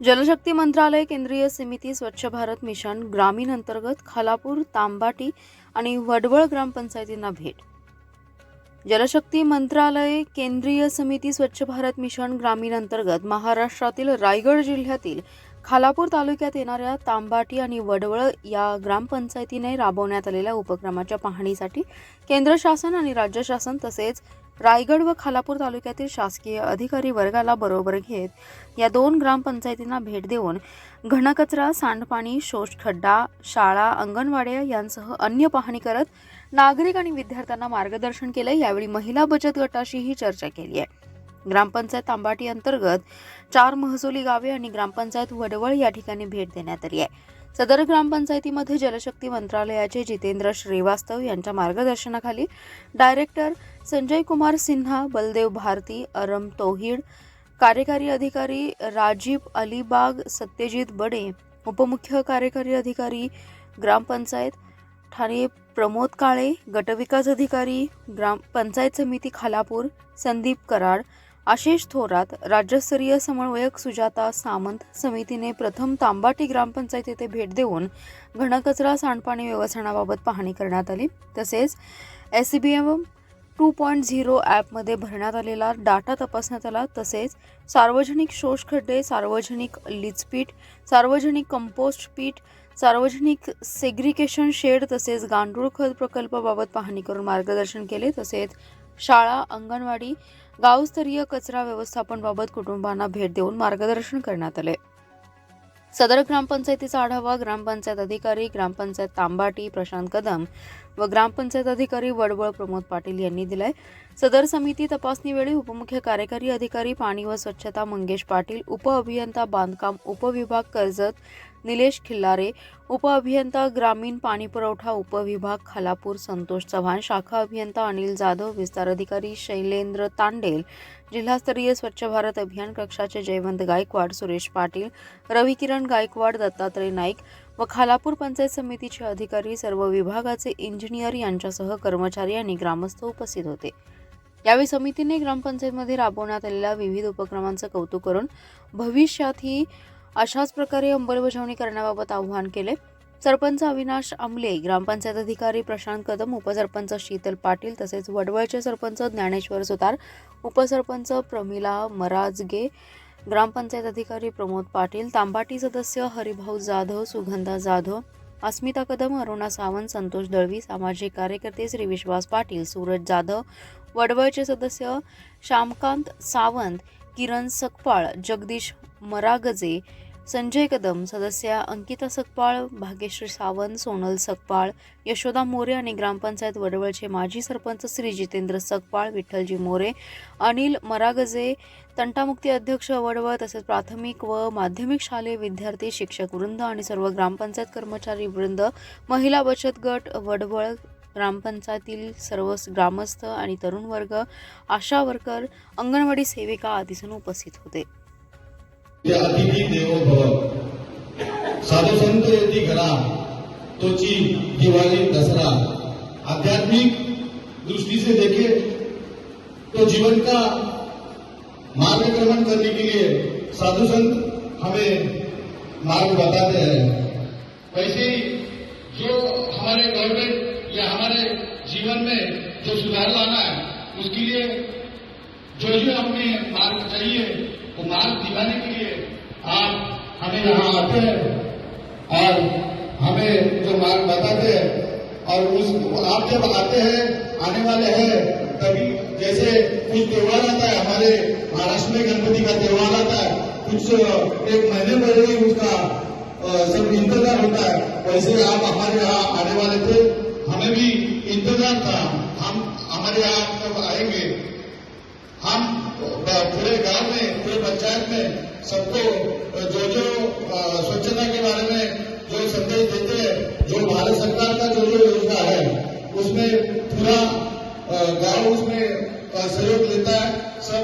जलशक्ती मंत्रालय केंद्रीय समिती स्वच्छ भारत मिशन ग्रामीण अंतर्गत खालापूर तांबाटी आणि वडवळ ग्रामपंचायतींना भेट. जलशक्ती मंत्रालय केंद्रीय समिती स्वच्छ भारत मिशन ग्रामीण अंतर्गत महाराष्ट्रातील रायगड जिल्ह्यातील खालापूर तालुक्यात येणाऱ्या तांबाटी आणि वडवळ या ग्रामपंचायतीने राबवण्यात आलेल्या उपक्रमाच्या पाहणीसाठी केंद्र शासन आणि राज्य शासन तसेच रायगड व खालापूर तालुक्यातील शासकीय अधिकारी वर्गाला बरोबर घेत या दोन ग्रामपंचायतींना भेट देऊन घनकचरा सांडपाणी शोषखड्डा शाळा अंगणवाड्या यांसह अन्य पाहणी करत नागरिक आणि विद्यार्थ्यांना मार्गदर्शन केले. यावेळी महिला बचत गटाशीही चर्चा केली आहे. ग्रामपंचायत तांबाटी अंतर्गत चार महसुली गावे आणि ग्रामपंचायत वडवळ या ठिकाणी भेट देण्यात आली आहे. सदर ग्रामपंचायतीमध्ये जलशक्ती मंत्रालयाचे जितेंद्र श्रीवास्तव यांच्या मार्गदर्शनाखाली डायरेक्टर संजय कुमार सिन्हा बलदेव भारती अरम तोहिड कार्यकारी अधिकारी राजीव अलिबाग सत्यजित बडे उपमुख्य कार्यकारी अधिकारी ग्रामपंचायत ठाणे प्रमोद काळे गटविकास अधिकारी ग्राम पंचायत समिती खालापूर संदीप कराड आशिष थोरात राज्यस्तरीय समन्वयक सुजाता सामंत समितीने प्रथम तांबाटी ग्रामपंचायत येथे भेट देऊन घनकचरा सांडपाणी व्यवस्थापनाबाबत पाहणी करण्यात आली. तसेच S B M two point zero ॲपमध्ये भरण्यात आलेला डाटा तपासण्यात आला. तसेच सार्वजनिक शोषखड्डे सार्वजनिक लिचपीठ सार्वजनिक कंपोस्ट पीठ सार्वजनिक सेग्रिकेशन शेड तसेच गांडूळ खत प्रकल्पाबाबत पाहणी करून मार्गदर्शन केले. तसेच शाळा अंगणवाडी गावस्तरीय कचरा व्यवस्थापनबाबत कुटुंबांना भेट देऊन मार्गदर्शन करण्यात आले. सदर ग्रामपंचायतीचा आढावा ग्रामपंचायत अधिकारी ग्रामपंचायत तांबाटी प्रशांत कदम व ग्रामपंचायत अधिकारी वडवळ प्रमोद पाटील यांनी दिलाय. सदर समिती तपासणीवेळी उपमुख्य कार्यकारी अधिकारी पाणी व स्वच्छता मंगेश पाटील उपअभियंता बांधकाम उपविभाग कर्जत निलेश खिल्लारे उपअभियंता ग्रामीण पाणीपुरवठा उपविभाग खालापूर संतोष चव्हाण शाखा अभियंता अनिल जाधव विस्तार अधिकारी शैलेंद्र तांडेल जिल्हास्तरीय स्वच्छ भारत अभियान कक्षाचे जयवंत गायकवाड सुरेश पाटील रविकिरण गायकवाड दत्तात्रय नाईक व खालापूर पंचायत समितीचे अधिकारी सर्व विभागाचे इंजिनियर यांच्यासह कर्मचारी आणि ग्रामस्थ उपस्थित होते. यावेळी समितीने ग्रामपंचायतमध्ये राबवण्यात आलेल्या विविध उपक्रमांचं कौतुक करून भविष्यातही अशाच प्रकारे अंमलबजावणी करण्याबाबत आवाहन केले. सरपंच अविनाश आमले ग्रामपंचायत अधिकारी प्रशांत कदम उपसरपंच शीतल पाटील तसेच वडवळचे सरपंच ज्ञानेश्वर सुतार उपसरपंच प्रमिला मराजगे ग्रामपंचायत अधिकारी प्रमोद पाटील तांबाटी सदस्य हरिभाऊ जाधव सुगंधा जाधव अस्मिता कदम अरुणा सावंत संतोष दळवी सामाजिक कार्यकर्ते श्री विश्वास पाटील सूरज जाधव वडवळचे सदस्य श्यामकांत सावंत किरण सकपाळ जगदीश मरागजे संजय कदम सदस्या अंकिता सकपाळ भाग्यश्री सावंत सोनल सकपाळ यशोदा मोरे आणि ग्रामपंचायत वडवळचे माजी सरपंच श्री जितेंद्र सकपाळ विठ्ठलजी मोरे अनिल मरागजे तंटामुक्ती अध्यक्ष वडवळ तसेच प्राथमिक व माध्यमिक शालेय विद्यार्थी शिक्षक वृंद आणि सर्व ग्रामपंचायत कर्मचारी वृंद महिला बचत गट वडवळ ग्रामपंचायतील सर्व ग्रामस्थ आणि तरुण वर्ग आशा वर्कर अंगणवाडी सेविका आदीजण उपस्थित होते. साधू संत येती घरा तोची दिवाळी दसरा आध्यात्मिक दृष्टि से देखे तो जीवन का मार्गक्रमण करने के लिए साधु संत हमें मार्ग बताते हैं। वैसे जो हमारे गवर्नमेंट या हमारे जीवन में जो सुधार लाना है, उसके लिए जो जो हमें मार्ग चाहिए, वो मार्ग दिखाने के लिए आप हमें यहाँ आते हैं और हमें जो मार्ग बताते हैं और उस, आप जब आते हैं, आने वाले हैं, तभी जैसे कुछ त्योहार आता है, हमारे महाराष्ट्र में गणपति का त्यौहार आता है, कुछ, एक महीने पहले ही उसका सब इंतज़ार होता है, वैसे आप हमारे यहाँ आने वाले थे हमें भी इंतज़ार था, हम हमारे यहाँ कब आएँगे। हम पूरे गाँव में, पूरे पंचायत में सबको जो जो स्वच्छता के बारे में जो संदेश देते हैं, जो भारत सरकार का जो जो योजना है, उसमें पूरा गाँव उसमें सहयोग लेता है। सब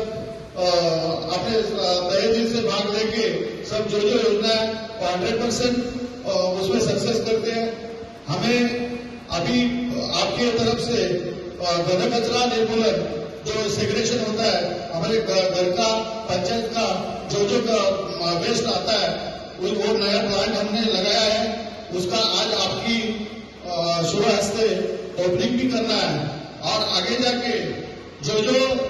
अपने तहे दिल से भाग लेके सब जो जो योजना है हंड्रेड परसेंट उसमें सक्सेस करते हैं। हमें आपके तरफ़ से घन कचरा निर्मूलन जो सेग्रेशन होता है, हमारे घर का, पंचायत का, जो जो वेस्ट आता है वो नया प्लांट हमने लगाया है। उसका आज आपकी शुभ हस्ते ओपनिंग भी करना है। और आगे जाके जो जो